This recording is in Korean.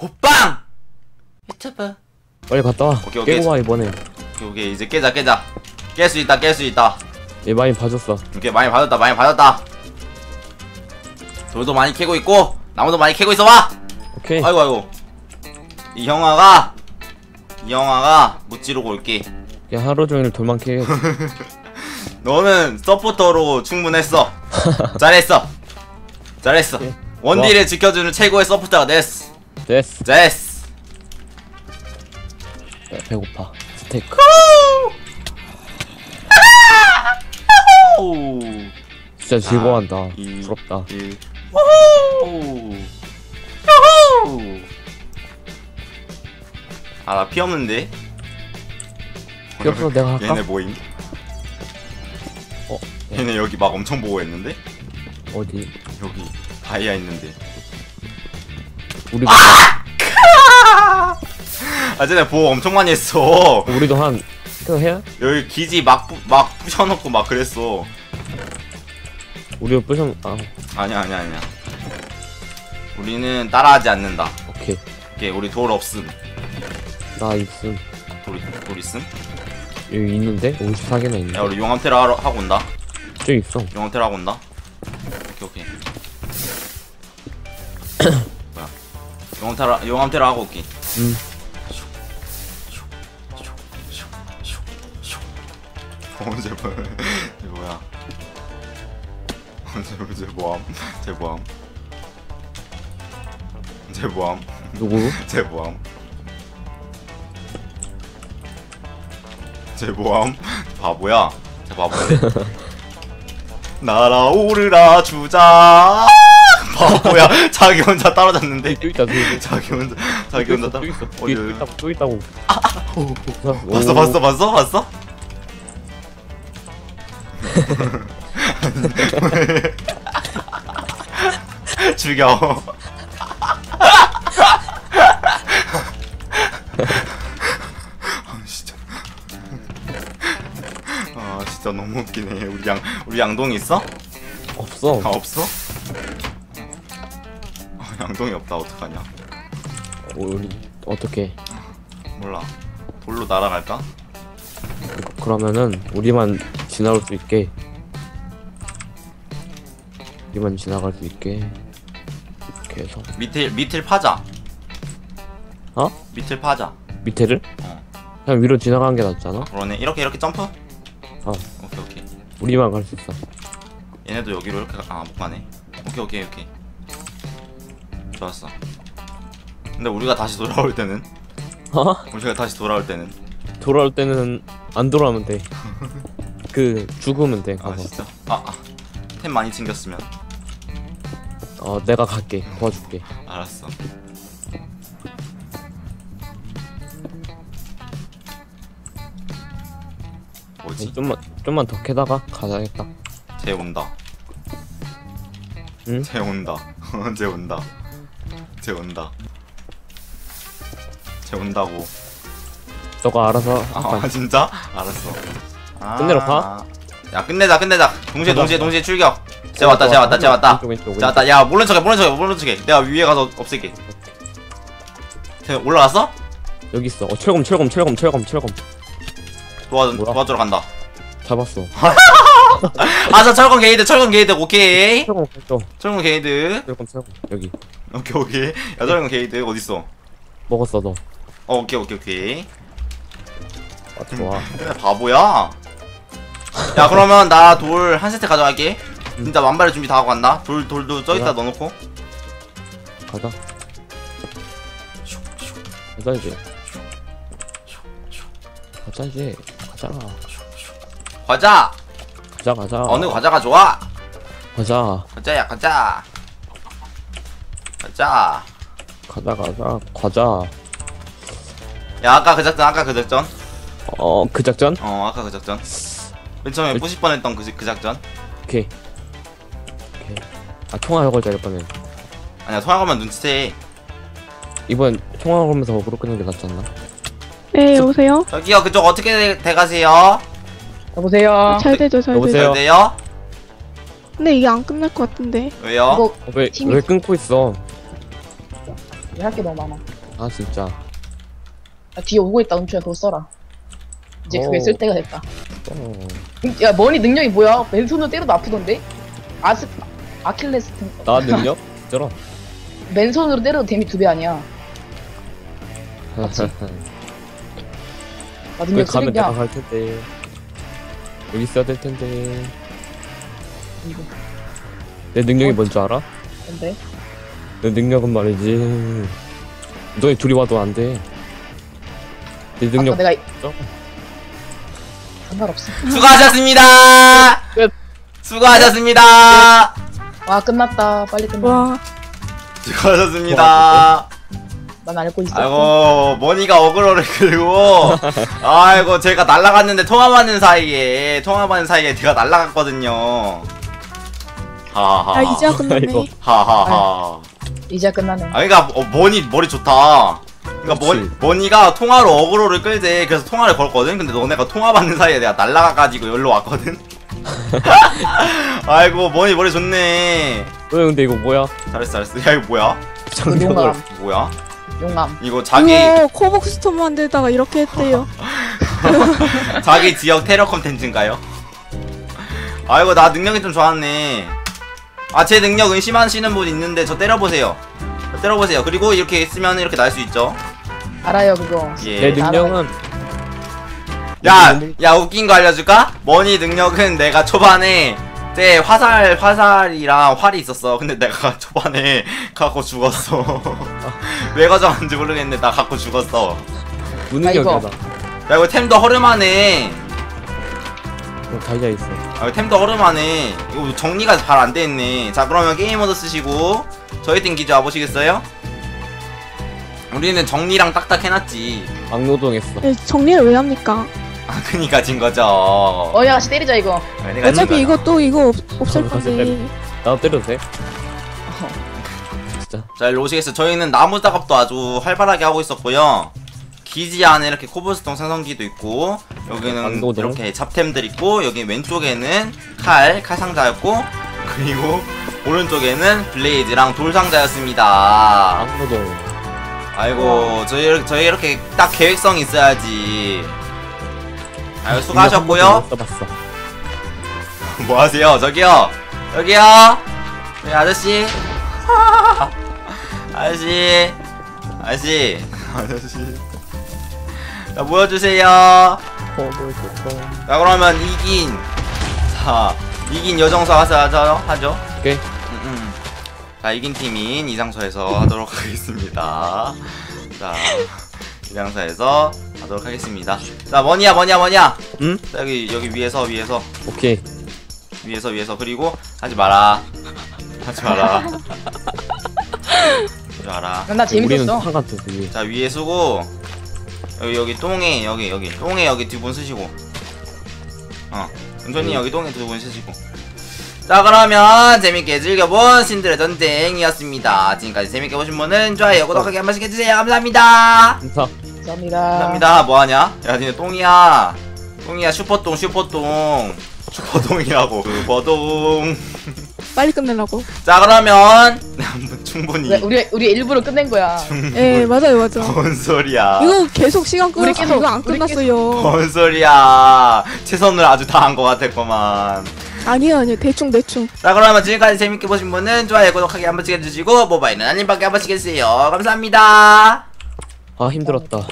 호빵! 해쳐봐. 빨리 갔다 와. 오케이, 오케이. 깨고 와 이번에. 오케이, 오케이. 이제 깨자, 깨자. 깰 수 있다, 깰 수 있다. 얘 많이 봐줬어. 오케이, 많이 받았다, 많이 받았다. 돌도 많이 캐고 있고, 나무도 많이 캐고 있어 봐! 오케이. 아이고, 아이고. 이 형아가, 이 형아가 무찌르고 올게. 야 하루 종일 돌만 캐. 너는 서포터로 충분했어. 잘했어. 잘했어. 오케이. 원딜을 지켜주는 최고의 서포터가 됐어. 됐어. 됐어. 야, 배고파. 스테이크. 오. 진짜 즐거워한다. 이- 부럽다. 일. 호호. 호호. 아, 나 피 없는데? 피 없어 내가 할까? 얘네 뭐임? 어, 얘네 여기 막 엄청 보호했는데? 어디? 여기 다이아 있는데. 우리도 아, 쟤네 보호 엄청 많이 했어. 우리도 한 그거 해야? 여기 기지 막, 부, 막 부셔놓고 막 그랬어. 우리도 부셔. 아 아니야, 아니야, 아니야. 우리는 따라하지 않는다. 오케이. 오케이, 우리 돌 없음. 나 있음. 돌, 돌 있음? 여기 있는데 54개나 있는데. 야, 우리 용암테라 하러, 하고 온다. 저기 있어. 용암테라 하고 온다. 용암테라, 용암테라 하고 올게. 음. 어, 쟤 뭐야. 쟤 뭐야. 뭐- 쟤 뭐함? 쟤 뭐함? 쟤 뭐함? 누구? 쟤 뭐함? 쟤 뭐함? 바보야. 쟤 바보인데. 날아오르라 주자. 바보야. 자기 혼자 따라잡는데. 또 있다. 또 있다. 자기 혼자 자기 혼자 따라. 또 있어. 어디 또 어디. 있다고. 또 있다고. 봤어 봤어 봤어 봤어? 죽여. 아 진짜. 아 진짜 너무 웃기네. 우리 양 우리 양동이 있어? 없어. 아 없어? 아, 양동이 없다 어떡하냐? 우리 어떻게? 몰라. 돌로 날아갈까? 그러면은 우리만 지나올 수 있게. 우리만 지나갈 수 있게. 이렇게 해서 밑을 밑을 파자. 어? 밑을 파자. 밑에를 어. 그냥 위로 지나가는 게 낫잖아. 그러네. 이렇게 이렇게 점프? 어. 오케이 오케이. 우리만 갈 수 있어. 얘네도 여기로 이렇게 가- 아, 못 가네. 오케이 오케이 오케이. 좋았어. 근데 우리가 다시 돌아올 때는 어? 우리가 다시 돌아올 때는 돌아올 때는 안 돌아오면 돼. 그 죽으면 돼. 아 가서. 진짜 아, 아. 템 많이 챙겼으면 어 내가 갈게. 도와줄게. 알았어. 뭐지? 좀만 좀만 더 캐다가 가자겠다. 쟤 온다. 응? 쟤 온다. 쟤 온다. 쟤 온다. 쟤 온다고. 너가 알아서 아, 할까? 진짜? 알았어. 아. 끝내러 가? 야 끝내자 끝내자. 동시에. 동시에 동시에 출격. 쟤 왔다 쟤 왔다 쟤 왔다. 쟤 왔다. 야 모른 척해 모른 척해 모른 척해. 내가 위에 가서 없앨게. 쟤 올라갔어? 여기 있어. 어 철검 철검 철검 철검 철검 도와 뭐야? 도와주러 간다. 잡았어. 아저 철권 게이드 철권 게이드 오케이. 철검 철검 게이드. 철검 철검 여기 오케이 오케이. 야 철권 게이드 어디 있어? 먹었어 너. 어 오케이 오케이 오케이. 아 좋아. 그래 바보야. 야 그러면 나 돌 한 세트 가져갈게. 진짜 만발의 준비 다 하고 간다. 돌 돌도 저기다? 넣어놓고. 가자. 가자 이제. 가자 이제. 가자. 과자. 가자 가자. 어느 과자가 좋아? 가자. 과자야 과자. 과자. 가자 가자. 과자. 야 아까 그 작전 아까 그 작전. 어 그 작전? 어 아까 그 작전. 맨 처음에 그- 부실 뻔했던 그, 그 작전. 오케이. 오케이. 아 총알 걸자 이번엔. 아니야 통화가면 눈치채. 이번 총알 걸면서 어그로 끄는 게 낫지 않나? 네, 여보세요? 저기요 그쪽 어떻게 돼, 돼가세요? 여보세요. 잘 되죠, 잘 여보세요? 되죠. 잘 돼요? 근데 이게 안 끝날 것 같은데. 왜요? 뭐 왜, 왜 끊고 있어? 이제 할게 너무 많아. 아 진짜 아, 뒤에 오고 있다, 은추야, 그거 써라. 이제 그게 오. 쓸 때가 됐다. 어. 야, 머니 능력이 뭐야? 맨손으로 때려도 아프던데? 아스, 아킬레스 등. 나 능력? 저런 맨손으로 때려도 데미 두 배 아니야. 나그 능력 가면 쓰레기야. 내가 갈 텐데 여기 있어야 될 텐데 이거. 내 능력이 뭔지 알아? 근데? 내 능력은 말이지 너희 둘이 와도 안돼 내 능력 아까 내가. 이- 어? 상관없어. 수고하셨습니다. 끝. 수고하셨습니다. 와, 끝났다. 빨리 끝나. 와, 수고하셨습니다. 난 알고 있었어. 아이고 머니가 어그로를 끌고 아이고 제가 날라갔는데 통화받는 사이에 통화받는 사이에 제가 날라갔거든요. 하하하. 아 이제야 끝났네. 아이고. 하하하. 이제 끝나네. 아 그러니까 어, 머니 머리 좋다. 그러니까 머니. 머니가 통화로 어그로를 끌지 그래서 통화를 걸거든. 근데 너네가 통화 받는 사이에 내가 날라가가지고 여기로 왔거든. 아이고 머니 머리 좋네. 왜 근데 이거 뭐야? 잘했어 잘했어. 야 이거 뭐야? 장벽을 용감. 뭐야? 용암. 이거 자기 이거 코복스톰 만들다가 이렇게 했대요. 자기 지역 테러 콘텐츠인가요? 아이고 나 능력이 좀 좋았네 아 제 능력 의심하시는 분 있는데 저 때려보세요 저 때려보세요 그리고 이렇게 있으면 이렇게 날 수 있죠 알아요, 그거. 내 예. 능력은 야, 야 웃긴 거 알려줄까? 머니 능력은 내가 초반에 제 화살 화살이랑 활이 있었어. 근데 내가 초반에 갖고 죽었어. 왜 가져왔는지 모르겠는데 나 갖고 죽었어. 나야 이거 템도 허름하네. 어, 다이아 있어 아, 템도 허름하네. 이거 정리가 잘안돼 있네. 자, 그러면 게임 모드 쓰시고 저희 팀 기지 와보시겠어요? 우리는 정리랑 딱딱 해놨지. 악노동했어 네, 정리를 왜 합니까? 아, 그니까 진 거죠. 어이 아가씨 때리자, 이거. 진 어차피. 이거 또 이거 없, 없을 어, 사실 건데. 나도 때려도 돼? 진짜 자, 일로 오시겠어요? 저희는 나무 작업도 아주 활발하게 하고 있었고요. 기지 안에 이렇게 코블스톤 생성기도 있고, 여기는 강도동. 이렇게 잡템들 있고, 여기 왼쪽에는 칼, 칼 상자였고, 그리고 오른쪽에는 블레이즈랑 돌 상자였습니다. 악노동 아이고 저희 이렇게, 저희 이렇게 딱 계획성이 있어야지. 아유 수고하셨고요. 뭐 하세요? 저기요. 여기요. 네 아저씨. 아저씨. 아저씨. 아저씨 자 모여주세요 코블스톤 자 그러면 이긴 자 이긴 여정서 하서 하죠 하죠 오케이 음, 음. 자 이긴 팀인 이장소에서 하도록 하겠습니다. 자 이장소에서 하도록 하겠습니다. 자 뭐냐 뭐냐 뭐냐. 응? 자, 여기 여기 위에서 위에서 오케이 위에서 위에서 그리고 하지 마라. 하지 마라. 하지 마라. 나 재밌었어. 자 위에 쓰고 여기 여기 똥에 여기 여기. 똥에 여기 두분 쓰시고. 어 은전이 여기 똥에 두 분 쓰시고. 자 그러면 재밌게 즐겨본 신들의 전쟁이었습니다. 지금까지 재밌게 보신 분은 좋아요 구독하기 한 번씩 해주세요. 감사합니다. 감사합니다. 감사합니다. 뭐하냐? 야 니네 똥이야. 똥이야 슈퍼똥 슈퍼똥. 슈퍼똥이라고. 슈퍼똥 빨리 끝내려고. 자 그러면 충분히 왜, 우리, 우리 일부러 끝낸 거야. 예, 맞아요, 맞아. 뭔 소리야 이거 계속 시간 끌어서 계속- 이거 안 우리 끝났어요. 뭔 소리야 최선을 아주 다한 것 같았구만 아니요, 아니요. 대충 대충. 자 그러면 지금까지 재밌게 보신 분은 좋아요 구독하기 한 번씩 해주시고 모바일은 알림받기 한 번씩 해주세요 감사합니다 아 힘들었다